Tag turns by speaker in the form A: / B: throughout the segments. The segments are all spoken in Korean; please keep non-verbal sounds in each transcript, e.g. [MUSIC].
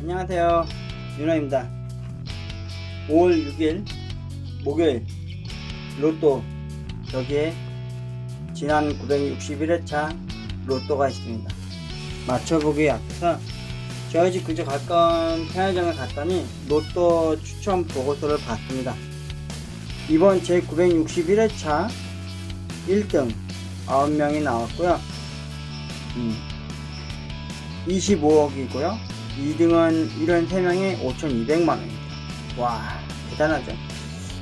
A: 안녕하세요. 윤호입니다. 5월 6일 목요일 로또 여기에 지난 961회차 로또가 있습니다. 맞춰보기 앞서서 저희 집 근처 가까운 편의점에 갔더니 로또 추천 보고서를 봤습니다. 이번 제 961회차 1등 9명이 나왔고요. 음, 25억이고요. 2등은 73명에 5,200만원입니다. 와, 대단하죠.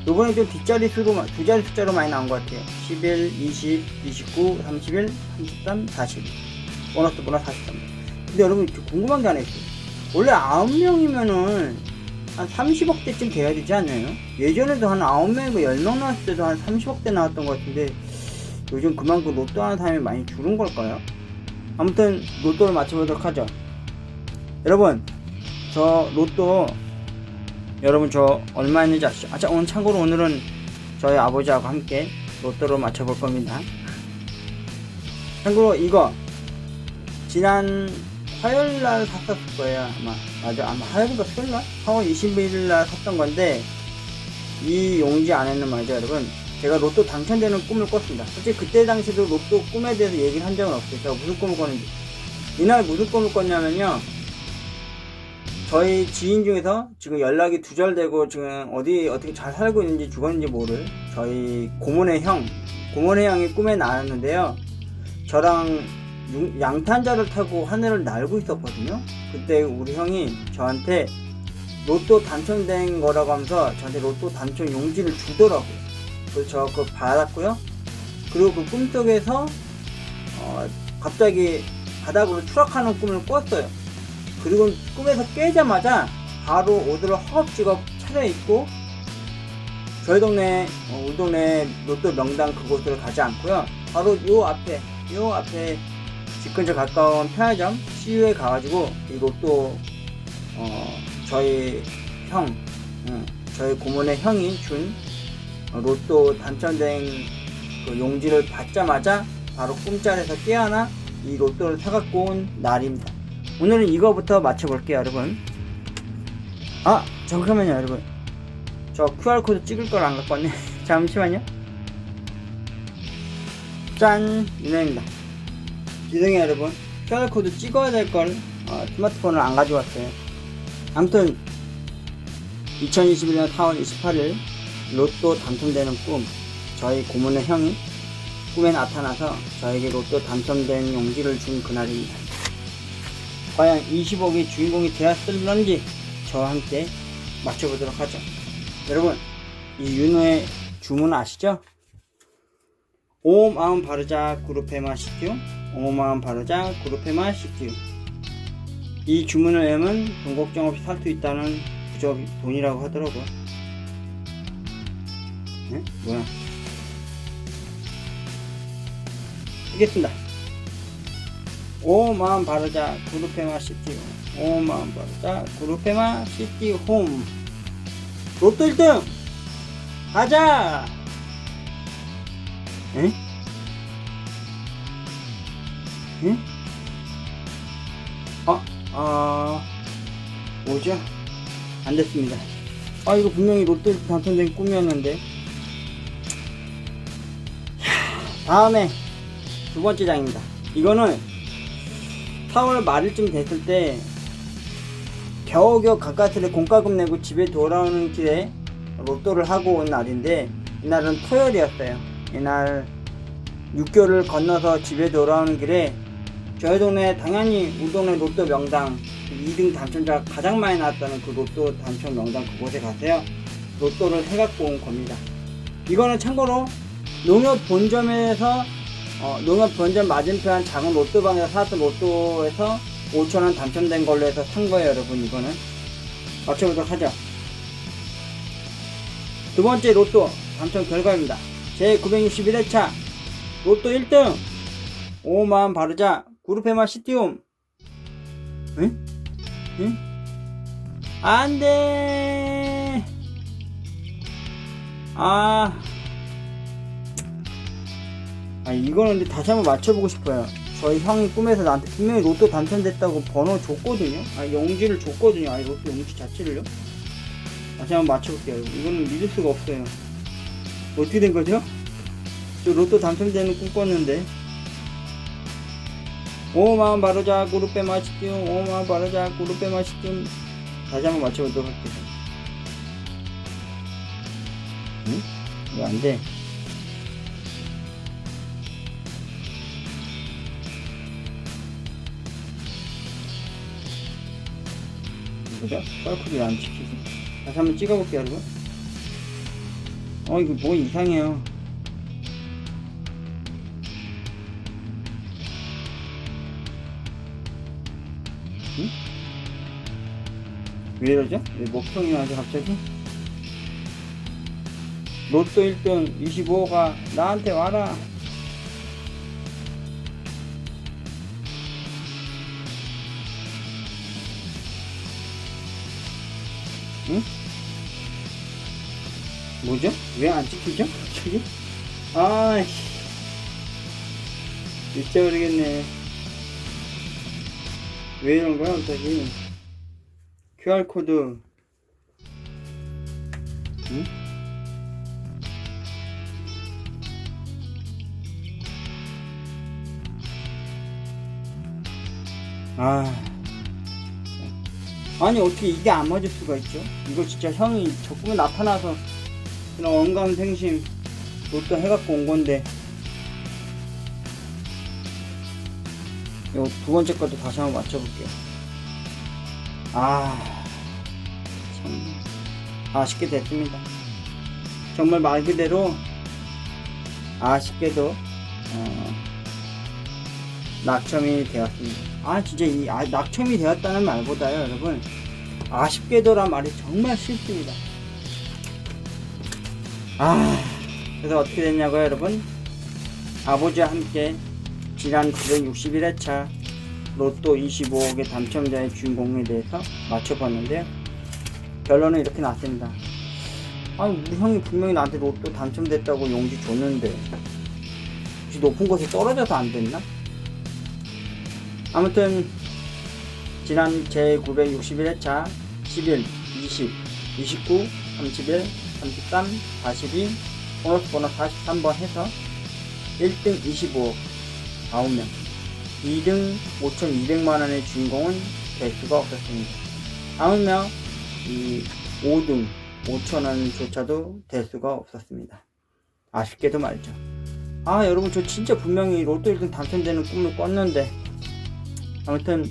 A: 요번에 좀 뒷자리 수로, 마- 두 자리 숫자로 많이 나온 것 같아요. 11, 20, 29, 31, 33, 40. 보너스 보너스 43. 근데 여러분, 저 궁금한 게 하나 있어요. 원래 9명이면은 한 30억대쯤 돼야 되지 않나요? 예전에도 한 9명이고 10명 나왔을 때도 한 30억대 나왔던 것 같은데 요즘 그만큼 로또 하는 사람이 많이 줄은 걸까요? 아무튼 로또를 맞춰보도록 하죠. 여러분, 저 로또 여러분 저 얼마 있는지 아시죠? 아, 자, 오늘 참고로 오늘은 저희 아버지하고 함께 로또를 맞춰볼 겁니다. 참고로 이거 지난 화요일 날 샀었을 거예요. 아마 맞아, 아마 화요일인가 수요일 날? 4월 21일 날 샀던 건데 이 용지 안에는 말이죠, 여러분. 제가 로또 당첨되는 꿈을 꿨습니다. 솔직히 그때 당시도 로또 꿈에 대해서 얘기를 한 적은 없어요. 제가 무슨 꿈을 꿨는지. 이날 무슨 꿈을 꿨냐면요. 저희 지인 중에서 지금 연락이 두절되고 지금 어디 어떻게 잘 살고 있는지 죽었는지 모를 저희 고모네 형, 고모네 형이 꿈에 나왔는데요. 저랑 융- 양탄자를 타고 하늘을 날고 있었거든요. 그때 우리 형이 저한테 로또 당첨된 거라고 하면서 저한테 로또 당첨 용지를 주더라고요. 그래서 저 그거 받았고요. 그리고 그 꿈속에서 어, 갑자기 바닥으로 추락하는 꿈을 꿨어요. 그리고 꿈에서 깨자마자 바로 옷을 허겁지겁 차려입고 저희 동네 어, 우리 동네 로또 명당 그곳을 가지 않고요. 바로 요 앞에 요 앞에 집 근처 가까운 편의점 CU에 가가지고 이 로또 어, 저희 형 응, 저희 고모네 형이 준 어, 로또 당첨된 그 용지를 받자마자 바로 꿈자리에서 깨어나 이 로또를 사갖고 온 날입니다. 오늘은 이거부터 맞춰볼게요, 여러분. 아, 잠깐만요, 여러분. 저 QR코드 찍을 걸 안 갖고 왔네. [LAUGHS] 잠시만요. 짠! 이놈입니다. 죄송해요, 여러분. QR코드 찍어야 될 걸, 어, 스마트폰을 안 가져왔어요. 아무튼, 2021년 4월 28일, 로또 당첨되는 꿈. 저희 고모네 형이 꿈에 나타나서 저에게 로또 당첨된 용기를 준 그날입니다. 과연 20억의 주인공이 되었을런지 저와 함께 맞춰보도록 하죠. 여러분, 이 윤호의 주문 아시죠? 오 마음 바르자 그룹페마 시티우 오 마음 바르자 그룹페마 시티우 이 주문을 외우면 돈 걱정 없이 살 수 있다는 그저 돈이라고 하더라고요. 네? 뭐야? 하겠습니다. 오 마음 바르자 그룹페마 시티 오 마음 바르자 그룹페마 시티 홈 로또 1등 가자 에? 에? 아, 아, 뭐죠? 안 됐습니다. 아, 이거 분명히 1등 당첨된 꿈이었는데. 하, 다음에 두 번째 장입니다. 이거는 4월 말일쯤 됐을 때 겨우겨우 가까스를 공과금 내고 집에 돌아오는 길에 로또를 하고 온 날인데 이날은 토요일이었어요. 이날 6개월을 건너서 집에 돌아오는 길에 저희 동네 당연히 우리 동네 로또 명당 2등 당첨자가 가장 많이 나왔다는 그 로또 당첨 명당 그곳에 가서요 로또를 해갖고 온 겁니다. 이거는 참고로 농협 본점에서 어, 농협 본점 맞은편 작은 로또방에서 사왔던 로또에서 5천원 당첨된 걸로 해서 산 거예요, 여러분, 이거는. 맞춰보도록 하죠. 두 번째 로또 당첨 결과입니다. 제 961회차 로또 1등! 오만 바르자 그룹페마 시티홈. 응? 응? 안 돼! 아. 아, 이거는 근데 다시 한번 맞춰보고 싶어요. 저희 형이 꿈에서 나한테 분명히 로또 당첨됐다고 번호 줬거든요. 아 용지를 줬거든요. 아니 로또 용지 자체를요. 다시 한번 맞춰볼게요. 이거는 믿을 수가 없어요. 어떻게 된 거죠? 저 로또 당첨되는 꿈 꿨는데. 오만 바로자 그룹 빼 마시죠. 오만 바로자 그룹 빼 마시죠. 다시 한번 맞춰보도록 할게요. 응? 왜 안 돼? 이거죠? 썰코드 왜안 찍히지? 다시 한번 찍어볼게요, 여러분. 어, 이거 뭐 이상해요. 응? 왜 이러죠? 왜 목통이 나지 갑자기? 로또 1등 25가 나한테 와라. 응? 뭐죠? 왜 안 찍히죠? 갑자기? 아이씨. 미쳐버리겠네. 왜 이런 거야, 갑자기? QR코드. 응? 아. 아니 어떻게 이게 안 맞을 수가 있죠? 이거 진짜 형이 저 꿈에 나타나서 그냥 언감생심 로또 해갖고 온 건데. 이거 두 번째 것도 다시 한번 맞춰볼게요. 아... 참. 아쉽게 됐습니다. 정말 말 그대로 아쉽게도 어, 낙첨이 되었습니다. 아 진짜 이 아, 낙첨이 되었다는 말보다요 여러분 아쉽게도란 말이 정말 싫습니다. 아 그래서 어떻게 됐냐고요 여러분 아버지와 함께 지난 961회차 로또 25억의 당첨자의 주인공에 대해서 맞춰봤는데요 결론은 이렇게 났습니다. 아니 우리 형이 분명히 나한테 로또 당첨됐다고 용지 줬는데 혹시 높은 곳에 떨어져서 안 됐나? 아무튼 지난 제961회차 11, 20, 29, 31, 33, 42 보너스 번호 43번 해서 1등 25억 9명 2등 5,200만원의 주인공은 될 수가 없었습니다. 아무며 이 5등 5천원조차도 될 수가 없었습니다. 아쉽게도 말이죠. 아 여러분 저 진짜 분명히 로또 1등 당첨되는 꿈을 꿨는데 아무튼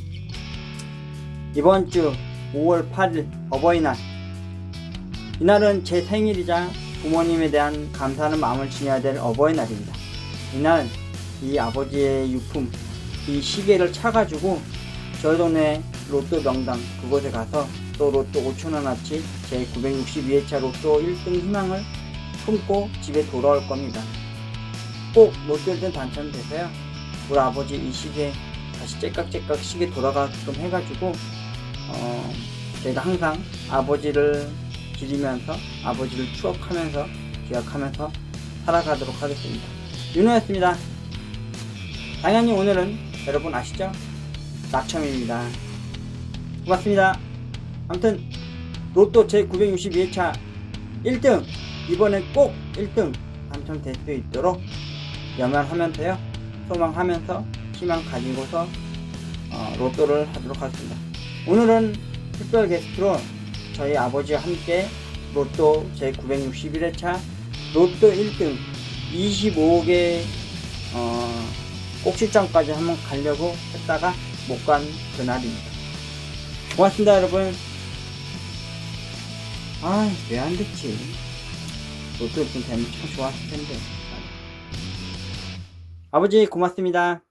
A: 이번 주 5월 8일 어버이날 이날은 제 생일이자 부모님에 대한 감사하는 마음을 지녀야 될 어버이날입니다. 이날 이 아버지의 유품 이 시계를 차가지고 저희 동네 로또 명당 그곳에 가서 또 로또 5천원어치 제 962회차 로또 1등 희망을 품고 집에 돌아올 겁니다. 꼭 로또 1등 당첨돼서요. 우리 아버지 이 시계 다시 째깍째깍 시계 돌아가게끔 해가지고 어, 저희가 항상 아버지를 기리면서 아버지를 추억하면서 기억하면서 살아가도록 하겠습니다. 윤호였습니다. 당연히 오늘은 여러분 아시죠? 낙첨입니다. 고맙습니다. 아무튼 로또 제962회차 1등 이번에 꼭 1등 당첨될 수 있도록 염원하면서요 소망하면서 희망 가지고서 어, 로또를 하도록 하겠습니다. 오늘은 특별 게스트로 저희 아버지와 함께 로또 제961회차 로또 1등 25억의 어, 꼭지점까지 한번 가려고 했다가 못 간 그날입니다. 고맙습니다 여러분. 아, 왜 안 됐지? 로또 1등 되면 참 좋았을 텐데. 아버지 고맙습니다.